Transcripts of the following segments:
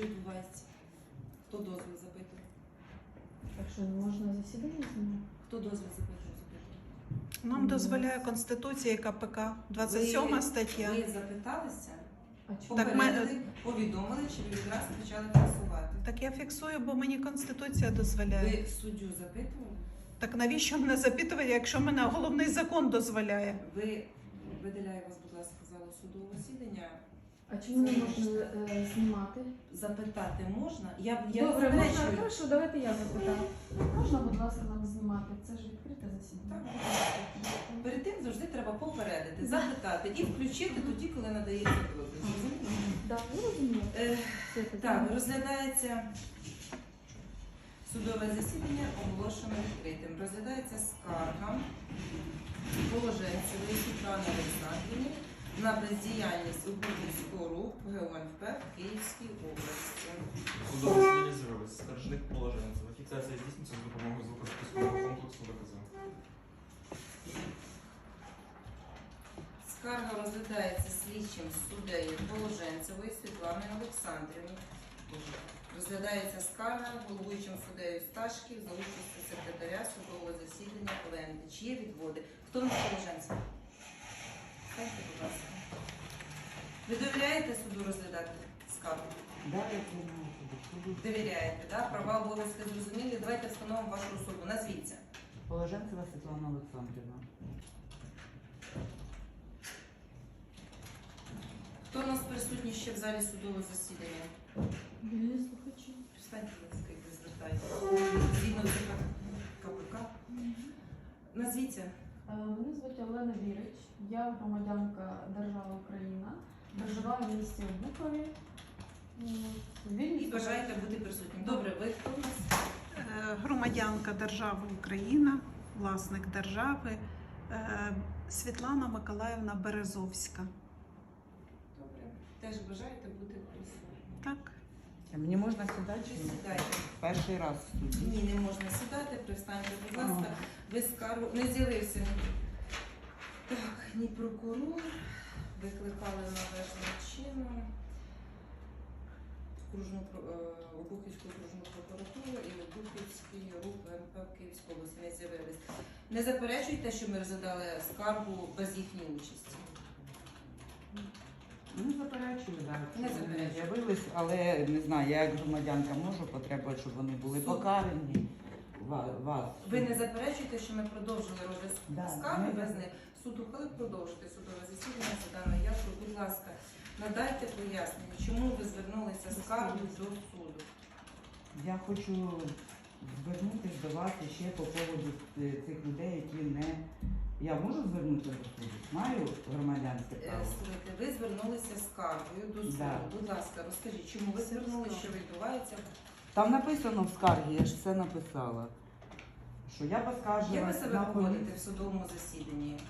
Що відбувається? Хто дозвіл запитує? Так що не можна засідання знімати? Хто дозвіл запитує? запитує? Нам дозволяє Конституція і КПК, 27 Ви- стаття. Ви запиталися, А чому? Так, ми- попередили, повідомили, чи ви відразу почали фіксувати? Так я фіксую, бо мені Конституція дозволяє. Ви суддю запитували? Так навіщо мене запитувати, якщо мене головний закон дозволяє? Ви виділяю вас, будь ласка, залу судового засідання. А чому не можна е, знімати? Запитати можна? Я, я Добре, можна, заперечую. хорошо, давайте я запитаю. Можна, будь ласка, нам знімати? Це ж відкрите засідання. Перед тим завжди треба попередити, запитати і включити тоді, коли надається дозвіл. Зрозуміло? Так, ви розумієте? Е, Це Так, розглядається судове засідання оголошено відкритим. Розглядається скарга положенцевої Світлани Олександрівни на бездіяльність Угодницького РУП ГУНП в Київській області. Засідання з'явилось. Скаржних положенців. Фіксація здійснюється за допомогою звукозаписного комплексу доказів. Скарга розглядається слідчим суддею Положенцевої Світланою Олександрівною. Розглядається скарга головуючим суддею Сташків за участю секретаря судового засідання Оленки. Чи є відводи? Хто в нас Положенцев? Станьте, будь ласка. Ви довіряєте суду розглядати скаргу? Довіряєте, да? Права обов'язки зрозумілі. Давайте встановимо вашу особу. Назвіться. Положенцева Світлана Олександрівна. Хто у нас присутній ще в залі судового засідання? Вільні слухачі. Встаньте, будь ласка, і звертайтеся. Згідно з КПК. Назвіться. Е, Мене звуть Олена Вірич, я громадянка держави Україна, проживаю в місті Обухові. І бажаєте бути присутнім. Добре, ви хто у нас? Е, Громадянка держави Україна, власник держави е, Світлана Миколаївна Березовська. Добре. Теж бажаєте бути присутнім. Так. А Мені можна сідати чи? Сідайте. Перший раз. Ні, не можна сідати, пристаньте, будь ласка. Ви скаргу не з'явився. Так, ні прокурор. Викликали належним чином. Окружну е, Обухівську окружну прокуратуру і Обухівський рух ВНП в Київській області не з'явились. Не заперечуйте, що ми розглядали скаргу без їхньої участі. Ну, заперечую, так. Не заперечую. з'явились, але не знаю, я як громадянка можу потребувати, щоб вони були покарані. Ва- Вас. Ви не заперечуєте, що ми продовжили розгляд Да, скарги без них. Суд ухвалив продовжити судове засідання за даною явкою. Будь ласка, надайте пояснення, чому ви звернулися з скаргою до суду. Я хочу звернутися до вас ще по поводу е, цих людей, які не. Я можу звернутися до суду? Маю громадянське Е, право. Слухайте, ви звернулися з скаргою до суду. Да. Будь ласка, розкажіть, чому ви звернулися, що відбувається? Там написано в скаргі, я ж все написала. Що я Як ви себе на поводите в судовому засіданні?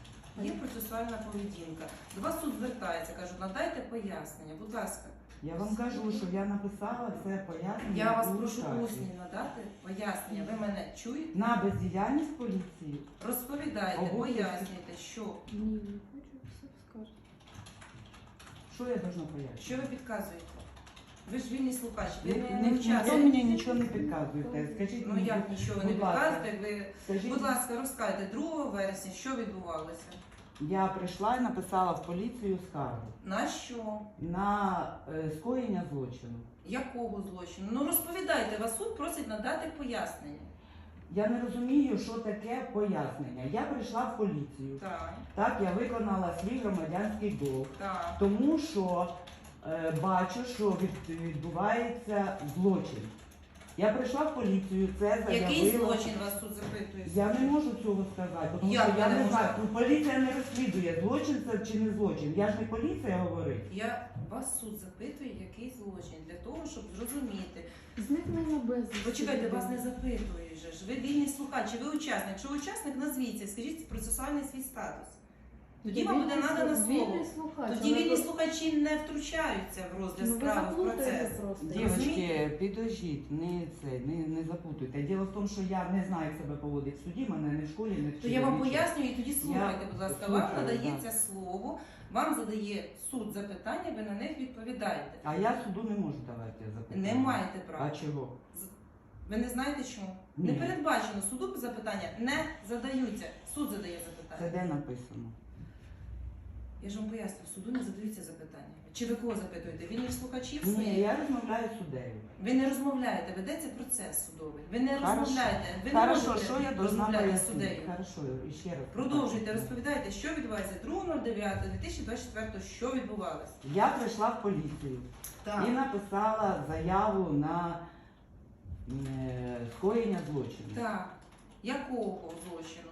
Є процесуальна поведінка. До вас суд звертається, кажуть, надайте пояснення, будь ласка. Я вам кажу, що я написала це пояснення. Я вас у прошу скаргі. усні надати пояснення. Ви мене чуєте? На бездіяльність поліції. Розповідайте, пояснюйте, що, Ні, не хочу все скажете. Що я должна пояснити? що ви підказуєте. Ви ж вільний слухач, ви не, ні- не Ніхто вчасно. мені нічого не підказуєте. Скажіть Ну мені, як нічого ви не будь ласка. підказуєте? Ви, скажіть, будь ласка, розкажете, 2 вересня, що відбувалося? я прийшла і написала в поліцію скаргу На що? на е, скоєння злочину. Якого злочину? Ну розповідайте, вас суд просить надати пояснення. Я не розумію, що таке пояснення. Я прийшла в поліцію. Так, Так, я виконала свій громадянський долг. так. Тому що бачу, що відбувається злочин. Я прийшла в поліцію, це заявила. Який злочин вас тут запитує? Я не можу цього сказати, тому Як що ви я не не знаю, можете? ну, поліція не розслідує, злочин це чи не злочин. Я ж не поліція говорить. Я вас суд запитує, який злочин, для того, щоб зрозуміти. Зникнення безвісти. Почекайте, вас не запитують же ж. Ви вільний слухач, чи ви учасник? Якщо ви учасник, назвіться, скажіть процесуальний свій статус. Тоді вам буде надано слово. Слухач. Тоді вільні ви- слухачі не втручаються в розгляд Ну, ви справи в заплутаєте процес. просто. Дівчатки, підождіть, не це, не, не запутуйте. Діло в тому, що я не знаю, як себе поводить в суді, мене не в школі, не То вчили. я вам нічого. пояснюю і тоді слухайте, будь ласка. Вам слухаю, надається слово, вам задає суд запитання, ви на них відповідаєте. А я суду не можу давати запитання. Не маєте права. А чого? Ви не знаєте чому? Ні. Не передбачено суду запитання не задаються. Суд задає Це запитання. де написано? Я ж вам поясню, суду не задаються запитання. Чи ви кого запитуєте? Він Вільних слухачів Ні, я розмовляю з суддею. Ви не розмовляєте, ведеться процес судовий. Ви не Хорошо. розмовляєте. Ви не Хорошо, можете що я должна розмовляти з пояснити? суддею. Хорошо, і ще раз. Продовжуйте, розповідайте, що відбувається 2.09.2024, що відбувалося. Я прийшла в поліцію і написала заяву на е, скоєння злочину. Так. Якого злочину?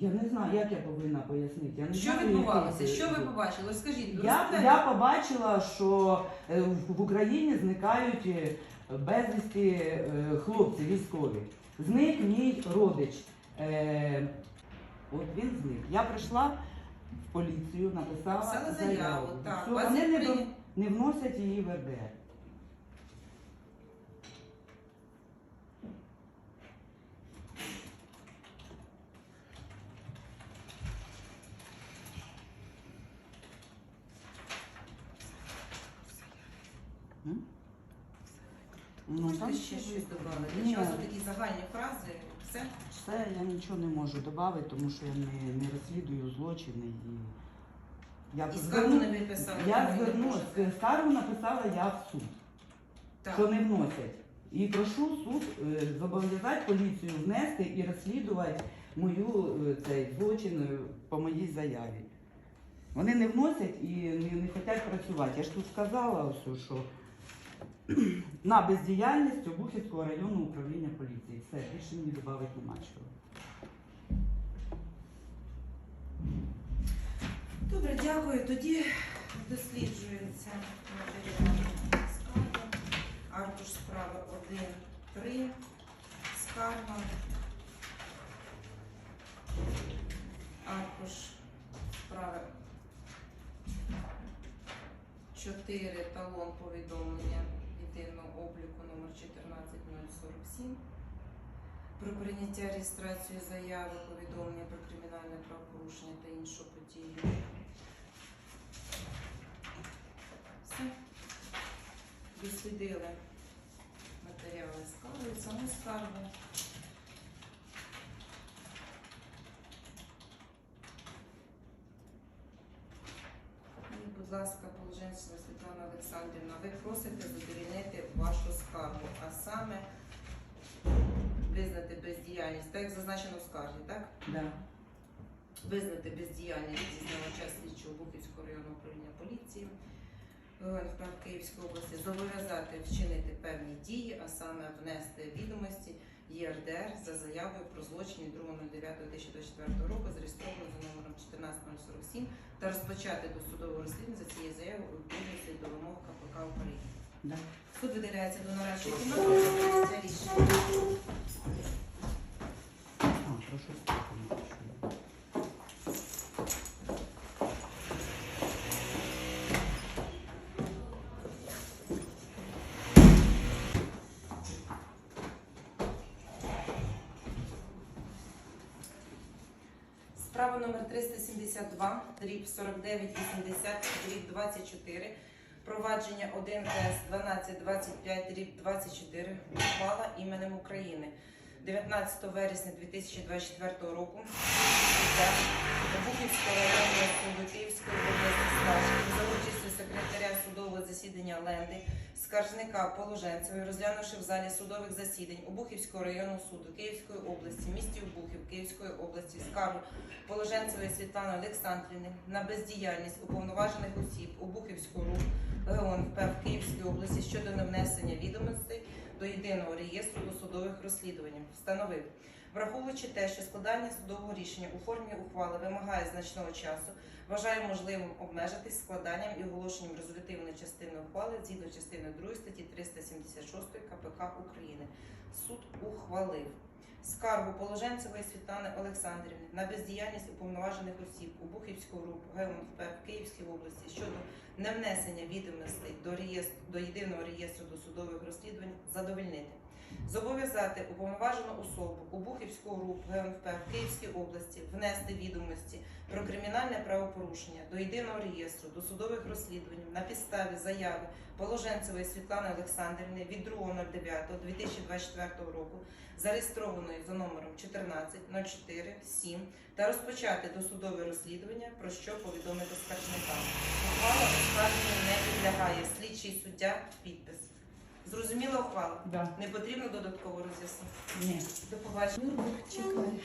Я не знаю, як я повинна пояснити. Я не Що знаю, відбувалося? який- Що ви побачили? Скажіть, Я, я побачила, що е, в в Україні зникають е, безвісті е, хлопці військові. Зник мій родич. Е, От він зник. Я прийшла в поліцію, написала Написали заяву. заяву, так. Все, Вас вони не, прийня- до- не вносять її в РДР. Ну, Можете там ще щось додати? Ні. Чи у вас такі загальні фрази? Все? Все, я нічого не можу додати, тому що я не, не розслідую злочини і я І скаргу зверну- не виписали? я звернулася, скаргу написала я в суд, Так. що не вносять. І прошу суд е, зобов'язати поліцію внести і розслідувати мою е, цей злочин е, по моїй заяві. Вони не вносять і не, не хочуть працювати. Я ж тут сказала, ось, що на бездіяльність Обухівського районного управління поліції. Все, більше мені додати нема. Добре, дякую. Тоді досліджується матеріал скарги. Аркуш справи 1, 3, скарга. Аркуш справи 4, талон повідомлення єдиного обліку номер 14047. Про прийняття реєстрації заяви, повідомлення про кримінальне правопорушення та іншу подію. Все. Дослідили матеріали скарги, саму скаргу. І, будь ласка, Положенцева Світлана Олександрівна, ви просите задовільнити вашу скаргу, а саме визнати бездіяльність, так як зазначено в скаргі, так? Да. Визнати бездіяльність здійснювача слідчого Бухівського районного управління поліції ГУНП в Київській області, зобов'язати вчинити певні дії, а саме внести відомості ЄРДР за заявою про злочин від 2.09.2024 року, 14047 та розпочати досудове розслідування за цією заявою у відповідності до вимог КПК України. Да. Суд виділяється до нарадчої кімнати. Це рішення. А, прошу Справа номер 372, дріб 4980, дріб 24, провадження 1 С 1225, дріб 24, ухвала іменем України. 19 вересня 2024 року. Суддя Бухівського районного суду Київської області за участю секретаря судового засідання Ленди, скаржника Положенцевої, розглянувши в залі судових засідань Обухівського районного суду Київської області, місті Обухів Київської області, скаргу Положенцевої Світлани Олександрівни на бездіяльність уповноважених осіб Обухівського РУ ГУНП в Київській області щодо невнесення відомостей до єдиного реєстру досудових розслідувань. Встановив, враховуючи те, що складання судового рішення у формі ухвали вимагає значного часу, вважає можливим обмежитись складанням і оголошенням резолютивної частини ухвали згідно частини 2 статті 376 КПК України. Суд ухвалив скаргу Положенцевої Світлани Олександрівни на бездіяльність уповноважених осіб у Бухівську групу ГУНП в Київській області щодо невнесення відомостей до реєстру до єдиного реєстру досудових розслідувань задовольнити. Зобов'язати уповноважену особу у Бухівську групу ГУНП в Київській області внести відомості про кримінальне правопорушення до єдиного реєстру досудових розслідувань на підставі заяви Положенцевої Світлани Олександрівни від 2.09.2024 року, зареєстрованої за номером 14047, та розпочати досудове розслідування, про що повідомити скаржникам. Ухвала оскарження не підлягає слідчий суддя підпис. Зрозуміла ухвала? Да. Не потрібно додатково роз'яснити. Ні. До побачення. Чекай.